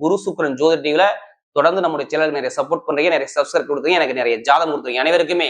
குரு சுக்கரன் ஜோதி டிவில தொடர்ந்து நம்முடைய சேனல் நிறைய சப்போர்ட் பண்றீங்க நிறைய சப்ஸ்கிரைப் கொடுத்துருங்க எனக்கு நிறைய ஜாதம் கொடுத்துருங்க அனைவருக்குமே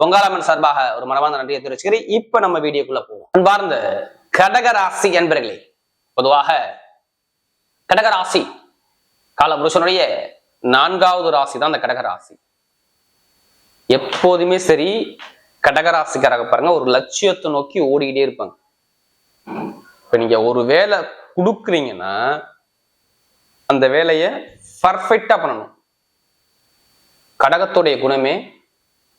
பொங்காலம்மன் சார்பாக ஒரு மனமார்ந்த நன்றியை தெரிவிச்சுக்கிறேன். இப்ப நம்ம வீடியோக்குள்ள போவோம். அன்பார்ந்த கடகராசி என்பர்களே பொதுவாக கடகராசி கால புருஷனுடைய நான்காவது ராசி தான் அந்த கடகராசி எப்போதுமே சரி கடகராசிக்காரங்க பாருங்க ஒரு லட்சியத்தை நோக்கி ஓடிக்கிட்டே இருப்பாங்க. இப்ப நீங்க ஒரு வேலை கொடுக்குறீங்கன்னா அந்த வேலையை பர்ஃபெக்டா பண்ணணும். கடகத்துடைய குணமே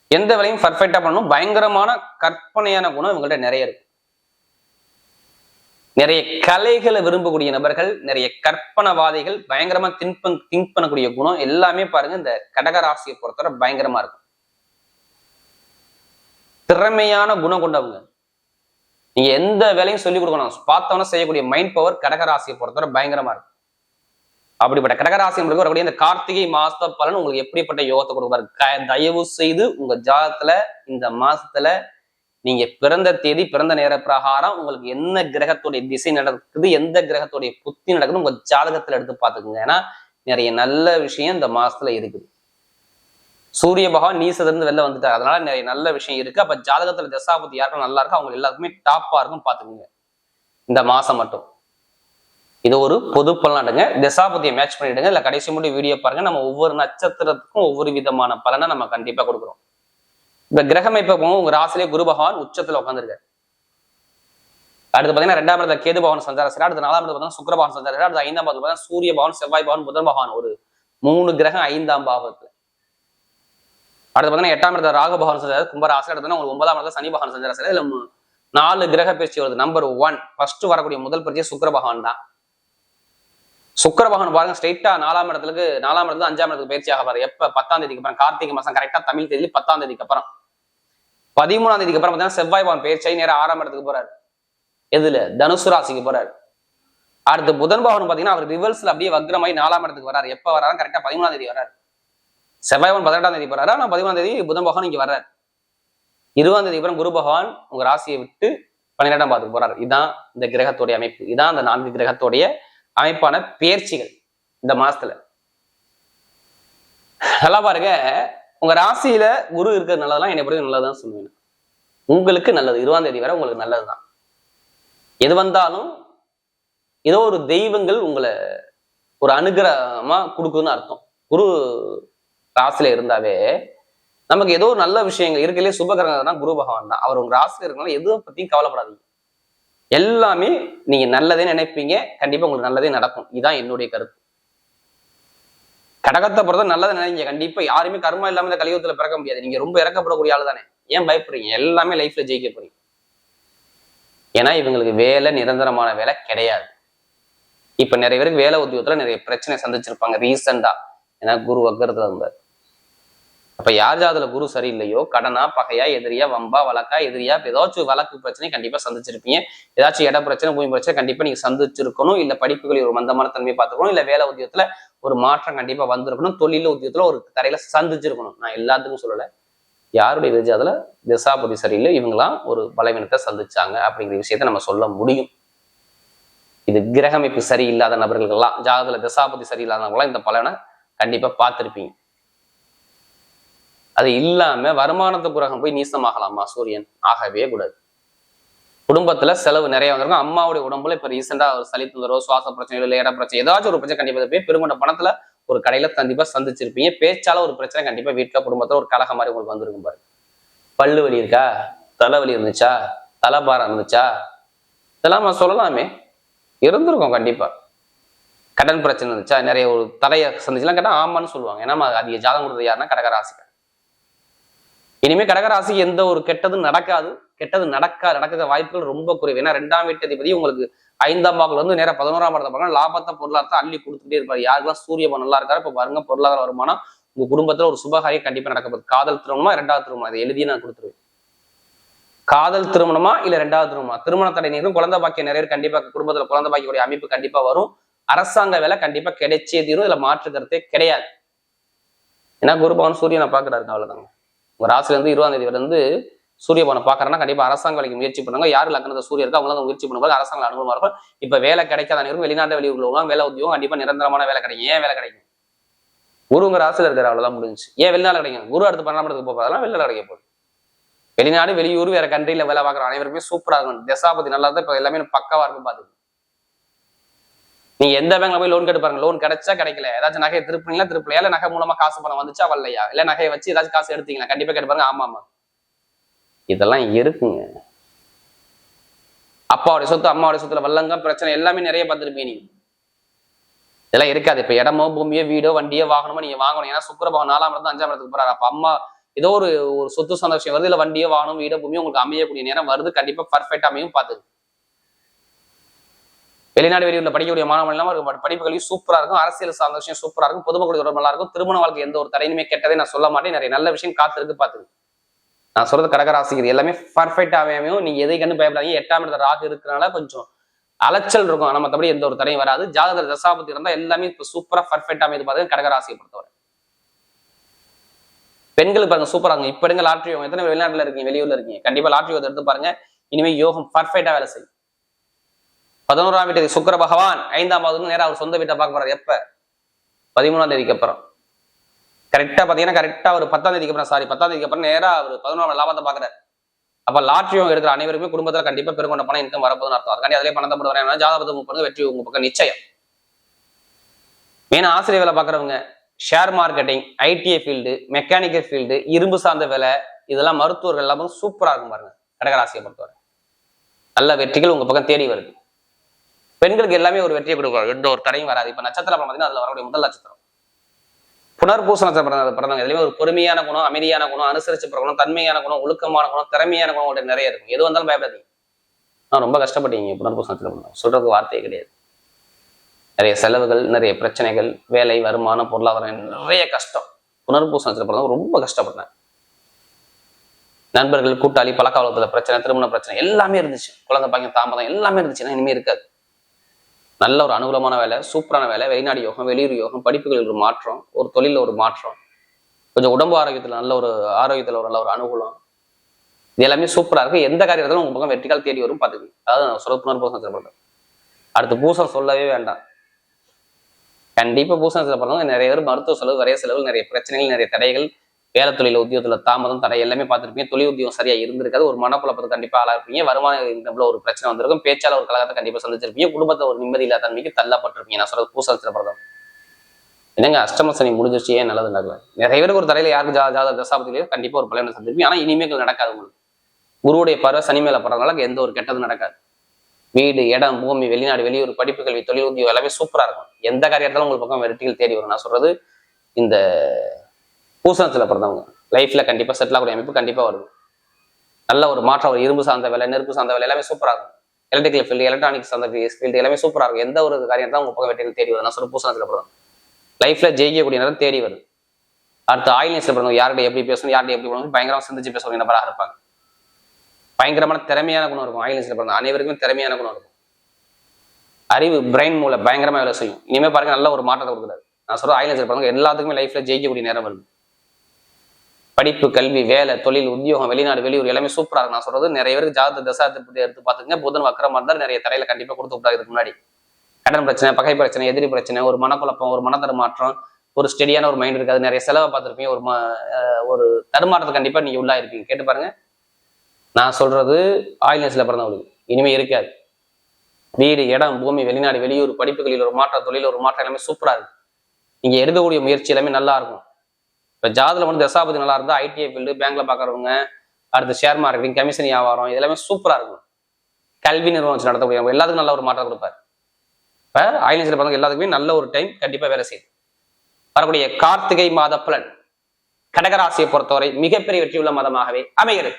எந்த வேலையும் பர்ஃபெக்டா பண்ணணும். பயங்கரமான கற்பனையான குணம் இவங்கள்ட்ட நிறைய இருக்கு. நிறைய கலைகளை விரும்பக்கூடிய நபர்கள் நிறைய கற்பனவாதிகள் பயங்கரமா திங்க் திங்க் பண்ணக்கூடிய குணம் எல்லாமே பாருங்க இந்த கடகராசியை பொறுத்தவரை பயங்கரமா இருக்கும். திறமையான குணம் கொண்டவங்க. நீங்க எந்த வேலையும் சொல்லிக் கொடுக்கணும். பார்த்தவன செய்யக்கூடிய மைண்ட் பவர் கடகராசியை பொறுத்தவரை பயங்கரமா இருக்கும். அப்படிப்பட்ட கடகராசி உங்களுக்கு வரக்கூடிய இந்த கார்த்திகை மாச பலன் உங்களுக்கு எப்படிப்பட்ட யோகத்தை கொடுப்பாரு க- தயவு செய்து உங்க ஜாதத்துல இந்த மாசத்துல நீங்க பிறந்த தேதி பிறந்த நேர பிரகாரம் உங்களுக்கு என்ன கிரகத்துடைய திசை நடக்குது எந்த கிரகத்துடைய புத்தி நடக்குது உங்க ஜாதகத்துல எடுத்து பாத்துக்கோங்க ஏன்னா நிறைய நல்ல விஷயம் இந்த மாசத்துல இருக்குது. சூரிய பகவான் நீசத்திலிருந்து வெளில வந்துட்டார். அதனால நிறைய நல்ல விஷயம் இருக்கு. அப்ப ஜாதகத்துல தசாபதி யாருக்கும் நல்லா இருக்கும் அவங்க எல்லாருக்குமே டாப்பா இருக்கும் பாத்துக்கோங்க இந்த மாசம் மட்டும். இது ஒரு பொது பலனாடுங்க. தசாபதியை மேட்ச் பண்ணிடுங்க. இல்ல கடைசி மட்டும் வீடியோ பாருங்க. நம்ம ஒவ்வொரு நட்சத்திரத்துக்கும் ஒவ்வொரு விதமான பலனை நம்ம கண்டிப்பா கொடுக்குறோம். இந்த கிரகம் போகும் உங்க ராசிலே குரு பகவான் உச்சத்துல உட்காந்துருக்காரு அடுத்து பாத்தீங்கன்னா ரெண்டாம் இடத்துல கேது பவன் சஞ்சாரம் செய்யறாரு அடுத்து நாலாம் இடத்துல பார்த்தீங்கன்னா சுக்கிர பகவான் சஞ்சாரம் அடுத்து ஐந்தாம் பாவத்துல பார்த்தீங்கன்னா சூரிய பவன் செவ்வாய் பவன் புதன் பகவான். ஒரு மூணு கிரகம் ஐந்தாம் பாவத்துல அடுத்து பார்த்தீங்கன்னா எட்டாம் இடத்துல ராகு பகவான் சஞ்சாரம் கும்பராசி அடுத்து உங்களுக்கு ஒன்பதாம் இடத்துல சனி பகவான் சஞ்சாரம் செய்யறாரு நாலு கிரக பயிற்சி வருது நம்பர் ஒன் ஃபர்ஸ்ட் வரக்கூடிய முதல் பயிற்சி சுக்கர பகவான் தான். சுக்கிர பகவான் பாருங்க ஸ்ட்ரெயிட்டா நாலாம் இடத்துக்கு நாலாம் இடத்துல அஞ்சாம் இடத்துக்கு பயிற்சி ஆக பாரு எப்ப பத்தாம் தேதிக்கு அப்புறம் கார்த்திகை மாசம் கரெக்டா தமிழ் தேதி பத்தாம் தேதிக்கு அப்புறம். பதிமூணாம் தேதிக்கு அப்புறம் பார்த்தீங்கன்னா செவ்வாய் பகவான் பயிற்சி நேரம் ஆறாம் இடத்துக்கு போறாரு. எதுல? தனுசு ராசிக்கு போறாரு. அடுத்து புதன் பவன் பாத்தீங்கன்னா அவர் ரிவர்ஸ்ல அப்படியே வக்ரமாய் நாலாம் இடத்துக்கு வராரு எப்ப வராரு கரெக்டா பதிமூணாம் தேதி வராரு செவ்வாய் பவன் பதினெட்டாம் தேதி போறாரு. ஆனா பதிமூணாம் தேதி புதன் பகவான் இங்க வர்றாரு. இருபதாம் தேதி அப்புறம் குரு பகவான் உங்க ராசியை விட்டு பன்னிரெண்டாம் பாத்துக்கு போறாரு. இதான் இந்த கிரகத்துடைய அமைப்பு. இதான் அந்த நான்கு கிரகத்துடைய அமைப்பான பேர்ச்சிகள் இந்த மாசத்துல. நல்லா பாருங்க. உங்க ராசியில குரு இருக்கிறது நல்லதெல்லாம் என்னை பொறுத்த நல்லதுதான் சொல்லுவேன் உங்களுக்கு நல்லது. இருபதாம் தேதி வரை உங்களுக்கு நல்லதுதான். எது வந்தாலும் ஏதோ ஒரு தெய்வங்கள் உங்களை ஒரு அனுகிரகமா கொடுக்குதுன்னு அர்த்தம். குரு ராசியில இருந்தாவே நமக்கு ஏதோ ஒரு நல்ல விஷயங்கள் இருக்கலே சுபகிரகம்னா குரு பகவான் தான். அவர் உங்க ராசியில இருக்கனால எதுவும் பத்தியும் கவலைப்படாதீங்க. எல்லாமே நீங்க நல்லதே நினைப்பீங்க. கண்டிப்பா உங்களுக்கு நல்லதே நடக்கும். இதுதான் என்னுடைய கருத்து. கடகத்தை பொறுத்த நல்லதை நினைங்க. கண்டிப்பா யாருமே கர்மா இல்லாம இந்த கலியுகத்துல பிறக்க முடியாது. நீங்க ரொம்ப இறக்கப்படக்கூடிய ஆளு தானே. ஏன் பயப்படுறீங்க? எல்லாமே லைஃப்ல ஜெயிக்க போறீங்க. ஏன்னா இவங்களுக்கு வேலை நிரந்தரமான வேலை கிடையாது. இப்ப நிறைய பேருக்கு வேலை உத்தியோகத்துல நிறைய பிரச்சனை சந்திச்சிருப்பாங்க. ரீசெண்டா ஏன்னா குரு வக்கரத்துல இருந்தார். அப்ப யார் ஜாதத்துல குரு சரியில்லையோ கடனா பகையா எதிரியா வம்பா வழக்கா எதிரியா ஏதாச்சும் வழக்கு பிரச்சனை கண்டிப்பா சந்திச்சிருப்பீங்க. ஏதாச்சும் இட பிரச்சனை பூமி பிரச்சனை கண்டிப்பா நீங்க சந்திச்சிருக்கணும். இல்ல படிப்புகளில் ஒரு மந்தமான தன்மையை பார்த்துக்கணும். இல்ல வேலை உத்தியத்துல ஒரு மாற்றம் கண்டிப்பா வந்திருக்கணும். தொழில உத்தியத்துல ஒரு தரையில சந்திச்சிருக்கணும். நான் எல்லாத்துக்கும் சொல்லல. யாருடைய விஜயத்துல திசாபதி சரியில்லை இவங்களாம் ஒரு பலவீனத்தை சந்திச்சாங்க அப்படிங்கிற விஷயத்த நம்ம சொல்ல முடியும். இது கிரகமைப்பு சரியில்லாத நபர்களுக்கெல்லாம் ஜாதகத்துல திசாபதி சரியில்லாதவங்களாம் இந்த பலனை கண்டிப்பா பார்த்திருப்பீங்க. அது இல்லாம வருமானத்து கிரகம் போய் நீசமாகலாமா சூரியன்? ஆகவே கூடாது. குடும்பத்துல செலவு நிறைய வந்திருக்கும் அம்மாவுடைய உடம்புல இப்ப ரீசெண்டா ஒரு சளி தொந்தரோ சுவாச பிரச்சனை இல்லை இட பிரச்சனை ஏதாச்சும் ஒரு பிரச்சனை கண்டிப்பா போய் பெருங்கொண்ட பணத்துல ஒரு கடையில கண்டிப்பா சந்திச்சிருப்பீங்க. பேச்சால ஒரு பிரச்சனை கண்டிப்பா வீட்டுல குடும்பத்துல ஒரு கலக மாதிரி உங்களுக்கு வந்திருக்கும் பாருங்க. பல்லு வலி இருக்கா? தலைவலி இருந்துச்சா? தலைபாரம் இருந்துச்சா? இதெல்லாம் சொல்லலாமே. இருந்திருக்கும் கண்டிப்பா. கடன் பிரச்சனை இருந்துச்சா? நிறைய ஒரு தலையை சந்திச்சுலாம் கேட்டா ஆமான்னு சொல்லுவாங்க. ஏன்னா அதிக ஜாதகம் கொடுத்தது யாருன்னா கடகராசி இனிமே கடகராசி எந்த ஒரு கெட்டதும் நடக்காது. கெட்டது நடக்க நடக்கிற வாய்ப்புகள் ரொம்ப குறைவு. ஏன்னா ரெண்டாம் வீட்டு அதிபதி உங்களுக்கு ஐந்தாம் பாகல இருந்து நேரம் பதினோராம் இடத்த பார்க்கணும் லாபத்தை பொருளாதாரத்தை அள்ளி கொடுத்துட்டே இருப்பாரு. யாருக்கெல்லாம் சூரியபன் நல்லா இருக்காரு இப்ப பாருங்க பொருளாதார வருமானம் உங்க குடும்பத்துல ஒரு சுபகாரியம் கண்டிப்பா நடக்கப்படுது காதல் திருமணமா ரெண்டாவது திருமணம்? அதை எழுதி நான் கொடுத்துருவேன். காதல் திருமணமா இல்ல ரெண்டாவது திருமணமா? திருமண தடை நீரும் குழந்தை பாக்கியம் நிறைய கண்டிப்பா குடும்பத்துல குழந்தை பாக்கியுடைய அமைப்பு கண்டிப்பா வரும். அரசாங்க வேலை கண்டிப்பா கிடைச்சே தீரும். இதுல மாற்று கருத்தே கிடையாது. ஏன்னா குருபவன் சூரியனை பாக்குறாரு அவ்வளவுதாங்க உங்க ராசிலேருந்து இருபதாம் தேதி வந்து சூரிய பவனை பாக்குறேன்னா கண்டிப்பா அரசாங்க வேலைக்கு முயற்சி பண்ணுங்க. யார் லக்னத்தை சூரிய இருக்கோ அவங்க முயற்சி பண்ணும்போது அரசாங்க அனுகூலமா இருக்கும். இப்ப வேலை கிடைக்காத அனைவரும் வெளிநாட்டு வெளியூர்ல வேலை உத்தியோகம் கண்டிப்பா நிரந்தரமான வேலை கிடைக்கும். ஏன் வேலை கிடைக்கும்? குரு உங்க ராசியில இருக்கிற அவ்வளவுதான் முடிஞ்சு ஏன் வெளிநாடு கிடைக்கும்? குரு அடுத்து பன்னெண்டாம் இடத்துக்கு போகிறதெல்லாம் வெளிநாடு கிடைக்க போகுது. வெளிநாடு வெளியூர் வேற கண்ட்ரில வேலை பார்க்குற அனைவருமே சூப்பரா இருக்கும். தசாபதி நல்லா தான் இப்ப எல்லாமே பக்கவா இருக்கும் பாத்துக்கு. நீங்க எந்த பேங்க்ல போய் லோன் கேட்டு பாருங்க லோன் கிடைச்சா கிடைக்கல. ஏதாச்சும் நகையை திருப்பினீங்களா திருப்பலையா? இல்ல நகை மூலமா காசு பணம் வந்துச்சா வரலையா? இல்ல நகையை வச்சு ஏதாச்சும் காசு எடுத்தீங்களா? கண்டிப்பா கேட்டு பாருங்க ஆமா ஆமா இதெல்லாம் இருக்குங்க. அப்பாவுடைய சொத்து அம்மாவுடைய சொத்துல வல்லங்கம் பிரச்சனை எல்லாமே நிறைய பார்த்துருப்பீங்க நீங்க. இதெல்லாம் இருக்காது. இப்ப இடமோ பூமியோ வீடோ வண்டியோ வாகனமோ நீங்க வாங்கணும். ஏன்னா சுக்கரபவன் நாலாம் இடத்துல அஞ்சாம் இடத்துக்கு போறாரு. அப்ப அம்மா ஏதோ ஒரு ஒரு சொத்து சந்தோஷம் வருது. இல்ல வண்டியோ வாகனம் வீடோ பூமியோ உங்களுக்கு அமையக்கூடிய நேரம் வருது. கண்டிப்பா பர்ஃபெக்ட் அமையும் பாத்துக்கு வெளிநாடு வெளியில் படிக்கக்கூடிய மாணவர்கள் எல்லாம் இருக்கும். படிப்பு கல்வி சூப்பரா இருக்கும். அரசியல் சார்ந்த விஷயம் சூப்பரா இருக்கும். பொதுமக்கள் தொடர்பு நல்லா இருக்கும். திருமண வாழ்க்கை எந்த ஒரு தடையுமே கெட்டதே நான் சொல்ல மாட்டேன். நிறைய நல்ல விஷயம் காத்திருக்கு பாத்துக்கு நான் சொல்றது கடகராசிக்கு எல்லாமே பர்ஃபெக்ட் அமையும். நீங்க எதை கண்டு பயப்படாதீங்க. எட்டாம் இடத்துல ராகு இருக்கிறனால கொஞ்சம் அலைச்சல் இருக்கும். ஆனா மற்றபடி எந்த ஒரு தடையும் வராது. ஜாதகர் தசாபத்தி இருந்தா எல்லாமே இப்ப சூப்பரா பர்ஃபெக்ட் அமைது பாருங்க கடகராசியை பொறுத்தவரை. பெண்களுக்கு பாருங்க சூப்பரா இருக்கும். இப்ப எடுங்க லாட்ரி யோகம் எத்தனை வெளிநாட்டுல இருக்கீங்க வெளியூர்ல இருக்கீங்க? கண்டிப்பா லாட்ரி யோகத்தை எடுத்து பாருங்க. இனிமே யோகம் பர்ஃபெக்டா வேலை செய்யும். பதினோராம் வீட்டுக்கு சுக்கர பகவான் ஐந்தாம் பாவத்துக்கு நேரம் அவர் சொந்த வீட்டை பார்க்க போறாரு. எப்ப? பதிமூணாம் தேதிக்கு அப்புறம். கரெக்டா பாத்தீங்கன்னா கரெக்டா ஒரு பத்தாம் தேதிக்கு அப்புறம் சாரி பத்தாம் தேதிக்கு அப்புறம் நேரா அவர் பதினோராம் லாபத்தை பாக்குறாரு அப்ப லாட்ரி யோகம் எடுக்கிற அனைவருமே குடும்பத்துல கண்டிப்பா பெருங்கொண்ட பணம் இன்கம் வரப்போதுன்னு அர்த்தம். அதுக்காண்டி அதிலே பணத்தை போட்டு வரேன் ஜாதகத்தை முப்பது வெற்றி உங்க பக்கம் நிச்சயம். மெயின் ஆசிரியர் வேலை பாக்குறவங்க share marketing ITI field mechanical field இரும்பு சார்ந்த வேலை இதெல்லாம் மருத்துவர்கள் எல்லாமே சூப்பரா இருக்கும் பாருங்க. கடகராசியை பொறுத்தவரை. நல்ல வெற்றிகள் உங்க பக்கம் தேடி வருது. பெண்களுக்கு எல்லாமே ஒரு வெற்றியை கொடுக்கும் எந்த ஒரு தடையும் வராது. இப்ப நட்சத்திரம் பார்த்தீங்கன்னா அதுல வரக்கூடிய முதல் நட்சத்திரம். புனர்பூச நட்சத்திரம் பிறந்தவங்க. இதுலயுமே ஒரு பொறுமையான குணம் அமைதியான குணம் அனுசரிச்சு குணம் தன்மையான குணம் ஒழுக்கமான குணம் திறமையான குணம் உங்கள்ட்ட நிறைய இருக்கும். எது வந்தாலும் பயப்படாதீங்க. நான் ரொம்ப கஷ்டப்பட்டீங்க புனர்பூச நட்சத்திரம் பிறந்தவங்க. சொல்றதுக்கு வார்த்தையே கிடையாது. நிறைய செலவுகள் நிறைய பிரச்சனைகள் வேலை வருமானம் பொருளாதாரம் நிறைய கஷ்டம். புனர்பூச நட்சத்திரம் பிறந்தவங்க ரொம்ப கஷ்டப்பட்டேன். நண்பர்கள் கூட்டாளி பழக்கவழக்கத்துல பிரச்சனை திருமண பிரச்சனை எல்லாமே இருந்துச்சு. குழந்தை பாக்கியம் தாமதம் எல்லாமே இருந்துச்சுன்னா இனிமே இருக்காது. நல்ல ஒரு அனுகூலமான வேலை சூப்பரான வேலை வெளிநாடு யோகம் வெளியூர் யோகம் படிப்புகளில் ஒரு மாற்றம் ஒரு தொழில ஒரு மாற்றம். கொஞ்சம் உடம்பு ஆரோக்கியத்துல நல்ல ஒரு ஆரோக்கியத்துல ஒரு நல்ல ஒரு அனுகூலம். இது எல்லாமே சூப்பரா இருக்கும் எந்த காரியத்திலும் உங்க பக்கம் வெற்றிக்கால் தேடி வரும் பாத்துக்கு அதாவது நான் சொல்ல புனர்பூசம் பண்ணுறேன் அடுத்து பூசம் சொல்லவே வேண்டாம். கண்டிப்பா பூசணத்தில் பண்ணவங்க நிறைய பேர் மருத்துவ செலவு நிறைய செலவு நிறைய பிரச்சனைகள் நிறைய தடைகள் வேலை தொழில உத்தியோகத்துல தாமதம் தடை எல்லாமே பார்த்துருப்பீங்க. தொழில் உத்தியோகம் சரியா இருந்திருக்காது. ஒரு மனக்குழப்பத்துக்கு கண்டிப்பா ஆளாயிருப்பீங்க. வருமான இன்கம்ல ஒரு பிரச்சனை வந்திருக்கும். பேச்சாளர் ஒரு கழகத்தை கண்டிப்பா சந்திச்சிருப்பீங்க. குடும்பத்தை ஒரு நிம்மதி இல்லாத தன்மைக்கு தள்ளப்பட்டிருப்பீங்க. நான் சொல்றது பூசத்துல பிரதம் என்னங்க அஷ்டம சனி முடிஞ்சிருச்சு. ஏன் நல்லது நடக்கல? நிறைய பேருக்கு ஒரு தலையில யாருக்கு ஜா ஜாத தசாபதியிலேயே கண்டிப்பா ஒரு பலனை சந்திருப்பீங்க ஆனா இனிமேல் நடக்காது உங்களுக்கு. குருவுடைய பருவ சனி மேல படுறதுனால எந்த ஒரு கெட்டதும் நடக்காது. வீடு இடம் பூமி வெளிநாடு வெளியூர் படிப்பு கல்வி தொழில் உத்தியோகம் எல்லாமே சூப்பரா இருக்கும். எந்த காரியத்தாலும் உங்களுக்கு பக்கம் வெற்றிகள் தேடி வரும்? நான் சொல்றது இந்த பூசணத்தில் பிறந்தவங்க. லைஃப்ல கண்டிப்பாக செட்டில் ஆகக்கூடிய அமைப்பு கண்டிப்பாக வருது. நல்ல ஒரு மாற்றம் ஒரு இரும்பு சார்ந்த வேலை நெருப்பு சார்ந்த வேலை எல்லாமே சூப்பராக இருக்கும். எலக்ட்ரிக்கல் ஃபீல்டு எலக்ட்ரானிக்ஸ் சார்ந்த ஃபீல்டு எல்லாமே சூப்பராக இருக்கும். எந்த ஒரு காரியம் தான் உங்கள் பக்கம் வெற்றிகள் தேடி வரும் நான் சொல்ல பூசணத்தில் பிறந்தவங்க. லைஃப்பில் ஜெயிக்கக்கூடிய நேரம் தேடி வருது. அடுத்து ஆயில்னஸ்ல பிறந்தவங்க யார்கிட்ட எப்படி பேசணும் யார்கிட்ட எப்படி பண்ணணும் பயங்கரமாக சிந்திச்சு பேசக்கூடிய நபராக இருப்பாங்க. பயங்கரமான திறமையான குணம் இருக்கும் ஆயில்னஸ்ல பிறந்த அனைவருக்குமே திறமையான குணம் இருக்கும். அறிவு பிரெயின் மூலம் பயங்கரமாக வேலை செய்யும். இனிமேல் பாருங்க நல்ல ஒரு மாற்றத்தை கொடுக்குறாரு. நான் சொல்ற ஆயில்னஸ்ல பிறந்தவங்க எல்லாத்துக்குமே லைஃப்பில் ஜெயிக்கக்கூடிய நேரம் வருது. படிப்பு கல்வி வேலை தொழில் உத்தியோகம் வெளிநாடு வெளியூர் எல்லாமே சூப்பராக இருக்கு. நான் சொல்றது நிறைய பேருக்கு ஜாதக தசாத்தி எடுத்து பாத்துங்க புதன் வக்கரமா இருந்தால் நிறைய தடையில கண்டிப்பா கொடுத்து விட்டாரு இதுக்கு முன்னாடி. கடன் பிரச்சனை பகை பிரச்சனை எதிரி பிரச்சனை ஒரு மனக்குழப்பம் ஒரு மனதர மாற்றம் ஒரு ஸ்டெடியான ஒரு மைண்ட் இருக்காது நிறைய செலவை பார்த்துருப்பீங்க. ஒரு அஹ் ஒரு தடுமாற்றத்தை கண்டிப்பா நீ உள்ளா இருப்பீங்க. கேட்டு பாருங்க. நான் சொல்றது ஆயில்னஸ்ல பிறந்தவங்களுக்கு. இனிமே இருக்காது. வீடு இடம் பூமி வெளிநாடு வெளியூர் படிப்புகளில் ஒரு மாற்றம் தொழில் ஒரு மாற்றம் எல்லாமே சூப்பரா இருக்கு. நீங்க எடுக்கக்கூடிய முயற்சி எல்லாமே நல்லா இருக்கும். இப்போ ஜாதில் வந்து தசாபதி நல்லா இருந்தால் ஐடிஐ ஃபீல்டு பேங்க்ல பார்க்குறவங்க அடுத்து ஷேர் மார்க்கெட்டிங் கமிஷன் வியாபாரம் எல்லாமே சூப்பராக இருக்கும். கல்வி நிறுவனம் வச்சு நடத்தக்கூடிய எல்லாத்துக்கும் நல்ல ஒரு மாற்றம் கொடுப்பாரு. இப்போ ஆயிலன்ஸ்ல பிறந்தவங்க எல்லாத்துக்குமே நல்ல ஒரு டைம் கண்டிப்பாக வேலை செய்யுது வரக்கூடிய கார்த்திகை மாத பலன் கடகராசியை பொறுத்தவரை மிகப்பெரிய வெற்றியுள்ள மதமாகவே அமைகிறது.